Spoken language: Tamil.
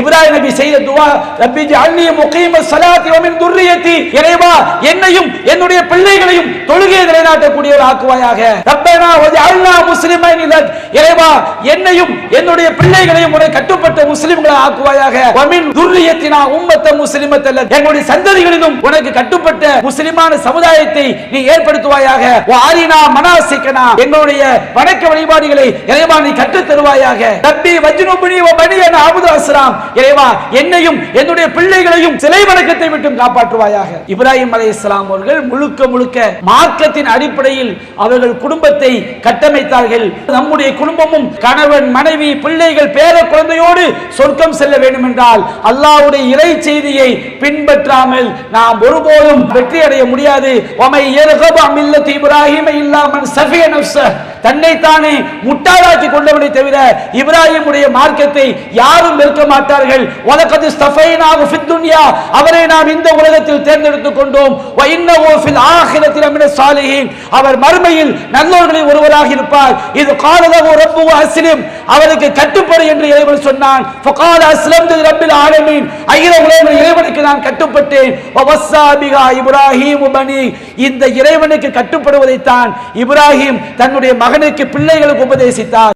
இப்ராஹிம் நபி செய்த துவா ரப்பி ஜஅல்னி முகீம ஸலாத்தி வ மின் துர்ரியத்தி. இறைவா என்னையும் என்னுடைய பிள்ளைகளையும் தொழுகையை நிலைநாட்டக்கூடியவர் ஆக்குவாயாக. ரப்பனா வஜஅல்னா முஸ்லிமைன் லக் இறைவா என்னையும் என்னுடைய பிள்ளைகளையும் உடைய கட்டுப்பட்ட முஸ்லிம்களை ஆக்குவாயாக. வ மின் துர்ரியத்தினா உம்ம முஸ்லிமத்த லக் எங்களுடைய சந்ததிகளிலும் உனக்கு கட்டுப்பட்ட முஸ்லிமான சமுதாயத்தை நீ ஏற்படுத்துவாயாக. வ ஆரினா மனாசிக்கனா எங்களுடைய வணக்க வழிபாடுகளை இறைவா நீ கற்றுத் தருவாயாக ரப்பி வஜ்னுபுனி வ பனியன அபுது அஸ்லாம். இறைவா என்னையும் என்னுடைய பிள்ளைகளையும் சிலை வணக்கத்தை விட்டும் காப்பாற்றுவாயாக. இப்ராஹிம் அலை இஸ்லாம் அவர்கள் முழுக்க முழுக்க மார்க்கத்தின் அடிப்படையில் அவர்கள் குடும்பத்தை கட்டமைத்தார்கள். நம்முடைய குடும்பமும் கணவன் மனைவி பிள்ளைகள் பேர குழந்தையோடு சொர்க்கம் செல்ல வேண்டும் என்றால் அல்லாவுடைய இறைச்சி செய்தியை பின்பற்றாமல் நாம் ஒருபோதும் வெற்றி அடைய முடியாது ஒமை யர்கபு இப்ராஹிம இல்லா சஃபிய நஃப்ஸ. தன்னைத்தானே முட்டாளாக்கி கொண்டவனை தவிர இப்ராஹிமுடைய மார்க்கத்தை யாரும் நிற்க மாட்டார்கள். உலகத்து ஸ்தஃபைனாக ஃபித்துன்யா அவரை நாம் இந்த உலகத்தில் தேர்ந்தெடுத்துக் கொண்டோம். இன்னவோ ஃபில் ஆகிரத்தில் அமின சாலிஹின். அவர் மறுமையில் நல்லோர்களில் ஒருவராக இருப்பார். இது காலதவோ ரப்பு அஸ்லிம் அவருக்கு கட்டுப்படு என்று இறைவன் சொன்னான். ஃபகால அஸ்லம் ரப்பில் ஆலமீன். அகில உலக இறைவனுக்கு நான் கட்டுப்பட்டேன். வவஸ்ஸாபிகா இப்ராஹிம் பனி. இந்த இறைவனுக்கு கட்டுப்படுவதை தான் இப்ராஹிம் தன்னுடைய மகன் மகனுக்கு பிள்ளைகளுக்கு உபதேசித்தார்.